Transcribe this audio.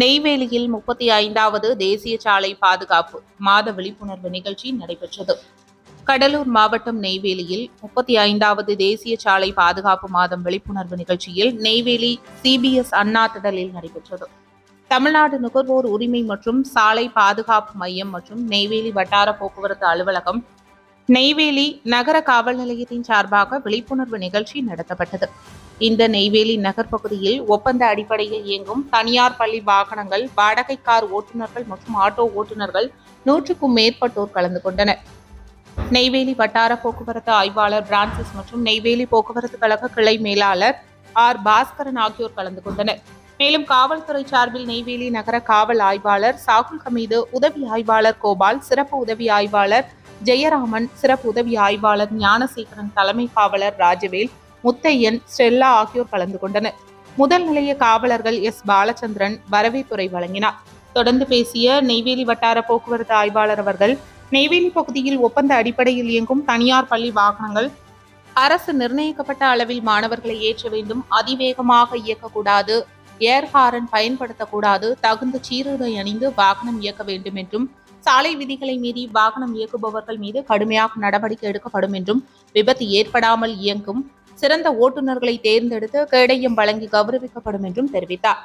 நெய்வேலியில் முப்பத்தி ஐந்தாவது தேசிய சாலை பாதுகாப்பு மாத விழிப்புணர்வு நிகழ்ச்சி நடைபெற்றது. கடலூர் மாவட்டம் நெய்வேலியில் முப்பத்தி ஐந்தாவது தேசிய சாலை பாதுகாப்பு மாதம் விழிப்புணர்வு நிகழ்ச்சியில் நெய்வேலி சிபிஎஸ் அண்ணா திடலில் நடைபெற்றது. தமிழ்நாடு நுகர்வோர் உரிமை மற்றும் சாலை பாதுகாப்பு மையம் மற்றும் நெய்வேலி வட்டார போக்குவரத்து அலுவலகம் நெய்வேலி நகர காவல் நிலையத்தின் சார்பாக விழிப்புணர்வு நிகழ்ச்சி நடத்தப்பட்டது. இந்த நெய்வேலி நகர் பகுதியில் ஒப்பந்த அடிப்படையில் இயங்கும் தனியார் பள்ளி வாகனங்கள் வாடகை கார் ஓட்டுநர்கள் மற்றும் ஆட்டோ ஓட்டுநர்கள் நூற்றுக்கும் மேற்பட்டோர் கலந்து கொண்டனர். நெய்வேலி வட்டார போக்குவரத்து ஆய்வாளர் பிரான்சிஸ் மற்றும் நெய்வேலி போக்குவரத்து கழக கிளை மேலாளர் ஆர் பாஸ்கரன் ஆகியோர் கலந்து கொண்டனர். மேலும் காவல்துறை சார்பில் நெய்வேலி நகர காவல் ஆய்வாளர் சாகுல் ஹமீது உதவி ஆய்வாளர் கோபால் சிறப்பு உதவி ஆய்வாளர் ஜெயராமன் சிறப்பு உதவி ஆய்வாளர் ஞானசேகரன் தலைமை காவலர் ராஜவேல் முத்தையன் ஸ்டெல்லா ஆகியோர் கலந்து கொண்டனர். முதல் நிலைய காவலர்கள் எஸ். பாலச்சந்திரன் வரவேற்புரை வழங்கினார். தொடர்ந்து பேசிய நெய்வேலி வட்டார போக்குவரத்து ஆய்வாளர் அவர்கள் நெய்வேலி பகுதியில் ஒப்பந்த அடிப்படையில் இயங்கும் தனியார் பள்ளி வாகனங்கள் அரசு நிர்ணயிக்கப்பட்ட அளவில் மாணவர்களை ஏற்ற வேண்டும் அதிவேகமாக இயக்கக்கூடாது ஏர் ஹாரன் பயன்படுத்தக்கூடாது தகுந்த சீருடை அணிந்து வாகனம் இயக்க வேண்டும் என்றும் சாலை விதிகளை மீறி வாகனம் இயக்குபவர்கள் மீது கடுமையாக நடவடிக்கை எடுக்கப்படும் என்றும் விபத்து ஏற்படாமல் இயங்கும் சிறந்த ஓட்டுநர்களை தேர்ந்தெடுத்து கேடயம் வழங்கி கௌரவிக்கப்படும் என்றும் தெரிவித்தார்.